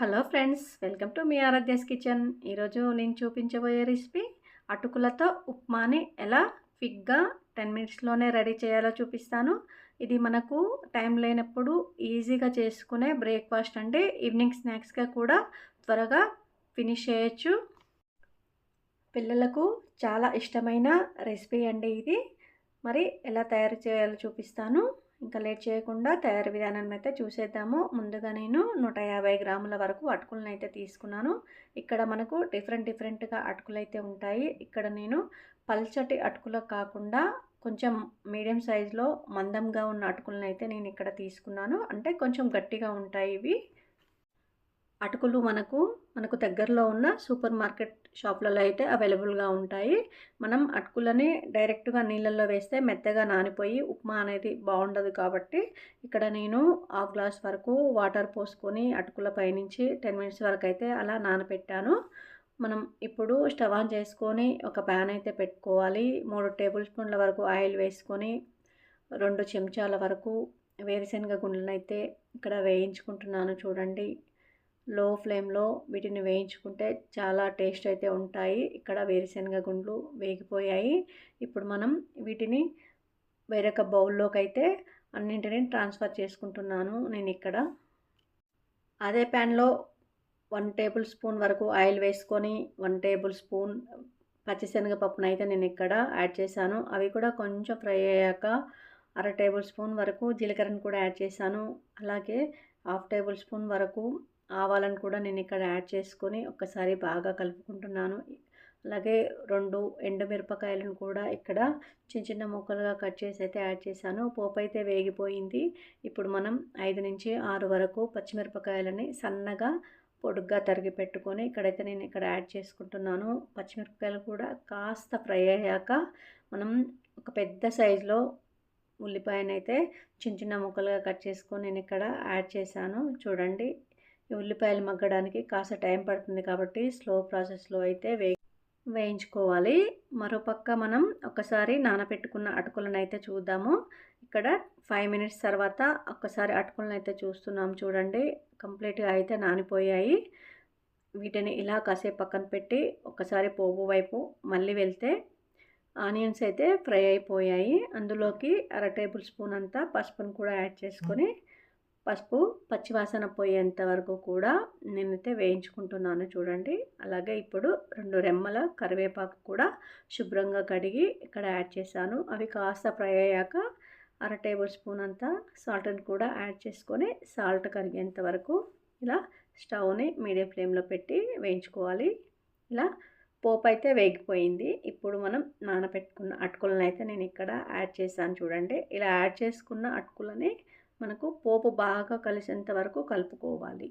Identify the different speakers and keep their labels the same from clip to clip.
Speaker 1: Hello friends welcome to మీ ఆరాధ్యాస్ kitchen. ఈరోజు నేను చూపించబోయే రెసిపీ అటుకులతో ఉప్మాని ఎలా క్విక్గా టెన్ మినిట్స్లోనే రెడీ చేయాలో చూపిస్తాను. ఇది మనకు టైం లేనప్పుడు ఈజీగా చేసుకునే బ్రేక్ఫాస్ట్ అంటే ఈవినింగ్ స్నాక్స్గా కూడా త్వరగా ఫినిష్ చేయొచ్చు. పిల్లలకు చాలా ఇష్టమైన రెసిపీ అండి ఇది. మరి ఎలా తయారు చేయాలో చూపిస్తాను. ఇంకా లేట్ చేయకుండా తయారీ విధానం అయితే చూసేద్దాము. ముందుగా నేను నూట యాభై గ్రాముల వరకు అటుకులను అయితే తీసుకున్నాను. ఇక్కడ మనకు డిఫరెంట్ డిఫరెంట్గా అటుకులు అయితే ఉంటాయి. ఇక్కడ నేను పల్చటి అటుకులు కాకుండా కొంచెం మీడియం సైజులో మందంగా ఉన్న అటుకులను అయితే నేను ఇక్కడ తీసుకున్నాను. అంటే కొంచెం గట్టిగా ఉంటాయి ఇవి. అటుకులు మనకు మనకు దగ్గరలో ఉన్న సూపర్ మార్కెట్ షాప్లలో అయితే అవైలబుల్గా ఉంటాయి. మనం అటుకులని డైరెక్ట్గా నీళ్ళల్లో వేస్తే మెత్తగా నానిపోయి ఉప్మా అనేది బాగుండదు కాబట్టి ఇక్కడ నేను హాఫ్ గ్లాస్ వరకు వాటర్ పోసుకొని అటుకుల పైనుంచి టెన్ మినిట్స్ వరకు అయితే అలా నానపెట్టాను. మనం ఇప్పుడు స్టవ్ ఆన్ చేసుకొని ఒక ప్యాన్ అయితే పెట్టుకోవాలి. మూడు టేబుల్ స్పూన్ల వరకు ఆయిల్ వేసుకొని రెండు చెంచాల వరకు వేరుశనగ గుండ్లను అయితే ఇక్కడ వేయించుకుంటున్నాను చూడండి. లో ఫ్లేమ్లో వీటిని వేయించుకుంటే చాలా టేస్ట్ అయితే ఉంటాయి. ఇక్కడ వేరుశనగ గుండ్లు వేగిపోయాయి. ఇప్పుడు మనం వీటిని వేరొక బౌల్లోకి అయితే అన్నింటినీ ట్రాన్స్ఫర్ చేసుకుంటున్నాను నేను ఇక్కడ. అదే ప్యాన్లో వన్ టేబుల్ స్పూన్ వరకు ఆయిల్ వేసుకొని వన్ టేబుల్ స్పూన్ పచ్చిశనగపప్పును అయితే నేను ఇక్కడ యాడ్ చేశాను. అవి కూడా కొంచెం ఫ్రై అయ్యాక అర టేబుల్ స్పూన్ వరకు జీలకర్రను కూడా యాడ్ చేశాను. అలాగే హాఫ్ టేబుల్ స్పూన్ వరకు ఆవాలను కూడా నేను ఇక్కడ యాడ్ చేసుకొని ఒకసారి బాగా కలుపుకుంటున్నాను. అలాగే రెండు ఎండుమిరపకాయలను కూడా ఇక్కడ చిన్న చిన్న ముక్కలుగా కట్ చేసి అయితే యాడ్ చేశాను. పోపు అయితే వేగిపోయింది. ఇప్పుడు మనం ఐదు నుంచి ఆరు వరకు పచ్చిమిరపకాయలని సన్నగా పొడుగ్గా తరిగి పెట్టుకొని ఇక్కడైతే నేను ఇక్కడ యాడ్ చేసుకుంటున్నాను. పచ్చిమిరపకాయలు కూడా కాస్త ఫ్రై అయ్యాక మనం ఒక పెద్ద సైజులో ఉల్లిపాయనైతే చిన్న చిన్న ముక్కలుగా కట్ చేసుకొని నేను ఇక్కడ యాడ్ చేశాను. చూడండి. ఉల్లిపాయలు మగ్గడానికి కాస్త టైం పడుతుంది కాబట్టి స్లో ప్రాసెస్లో అయితే వే వేయించుకోవాలి. మరోపక్క మనం ఒకసారి నానబెట్టుకున్న అటుకులను అయితే చూద్దాము. ఇక్కడ ఫైవ్ మినిట్స్ తర్వాత ఒక్కసారి అటుకులను అయితే చూస్తున్నాం చూడండి. కంప్లీట్గా అయితే నానిపోయాయి. వీటిని ఇలా కాసేపు పక్కన పెట్టి ఒకసారి పోపు వైపు మళ్ళీ వెళ్తే ఆనియన్స్ అయితే ఫ్రై అయిపోయాయి. అందులోకి అర టేబుల్ స్పూన్ అంతా పసుపును కూడా యాడ్ చేసుకొని పసుపు పచ్చివాసన పోయేంత వరకు కూడా నేనైతే వేయించుకుంటున్నాను చూడండి. అలాగే ఇప్పుడు రెండు రెమ్మల కరివేపాకు కూడా శుభ్రంగా కడిగి ఇక్కడ యాడ్ చేశాను. అవి కాస్త ఫ్రై అయ్యాక అర టేబుల్ స్పూన్ అంతా సాల్ట్ని కూడా యాడ్ చేసుకొని సాల్ట్ కరిగేంత వరకు ఇలా స్టవ్ని మీడియం ఫ్లేమ్లో పెట్టి వేయించుకోవాలి. ఇలా పోపు అయితే వేగిపోయింది. ఇప్పుడు మనం నానబెట్టుకున్న అటుకులను అయితే నేను ఇక్కడ యాడ్ చేశాను చూడండి. ఇలా యాడ్ చేసుకున్న అటుకులని మనకు పోపు బాగా కలిసేంత వరకు కలుపుకోవాలి.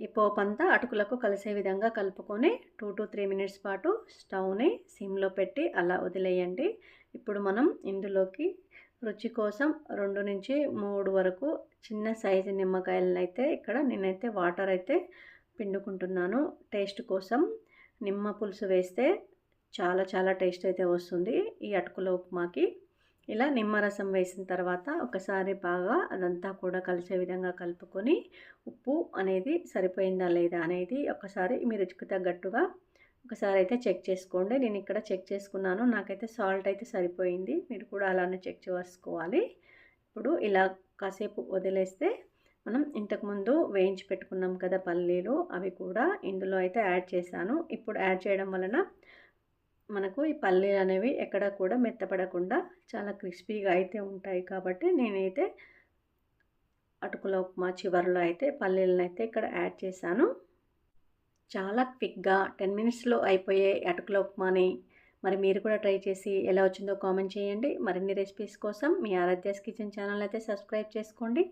Speaker 1: ఈ పోపు అంతా అటుకులకు కలిసే విధంగా కలుపుకొని టూ టు త్రీ మినిట్స్ పాటు స్టవ్ని సిమ్లో పెట్టి అలా వదిలేయండి. ఇప్పుడు మనం ఇందులోకి రుచి కోసం రెండు నుంచి మూడు వరకు చిన్న సైజు నిమ్మకాయలను అయితే ఇక్కడ నేనైతే వాటర్ అయితే పిండుకుంటున్నాను. టేస్ట్ కోసం నిమ్మ పులుసు వేస్తే చాలా చాలా టేస్ట్ అయితే వస్తుంది ఈ అటుకుల ఉప్మాకి. ఇలా నిమ్మరసం వేసిన తర్వాత ఒకసారి బాగా అదంతా కూడా కలిసే విధంగా కలుపుకొని ఉప్పు అనేది సరిపోయిందా లేదా అనేది ఒకసారి మీ రుచికి తగ్గట్టుగా ఒకసారి అయితే చెక్ చేసుకోండి. నేను ఇక్కడ చెక్ చేసుకున్నాను. నాకైతే సాల్ట్ అయితే సరిపోయింది. మీరు కూడా అలానే చెక్ చేసుకోవాలి. ఇప్పుడు ఇలా కాసేపు వదిలేస్తే మనం ఇంతకుముందు వేయించి పెట్టుకున్నాం కదా పల్లీలు అవి కూడా ఇందులో అయితే యాడ్ చేశాను. ఇప్పుడు యాడ్ చేయడం వలన మనకు ఈ పల్లీలు అనేవి ఎక్కడ కూడా మెత్తపడకుండా చాలా క్రిస్పీగా అయితే ఉంటాయి కాబట్టి నేనైతే అటుకుల ఉప్మా చివరిలో అయితే పల్లీలను అయితే ఇక్కడ యాడ్ చేశాను. చాలా క్విక్గా టెన్ మినిట్స్లో అయిపోయే అటుకుల ఉప్మాని మరి మీరు కూడా ట్రై చేసి ఎలా వచ్చిందో కామెంట్ చేయండి. మరిన్ని రెసిపీస్ కోసం మీ ఆరాధ్యాస్ కిచెన్ ఛానల్ అయితే సబ్స్క్రైబ్ చేసుకోండి.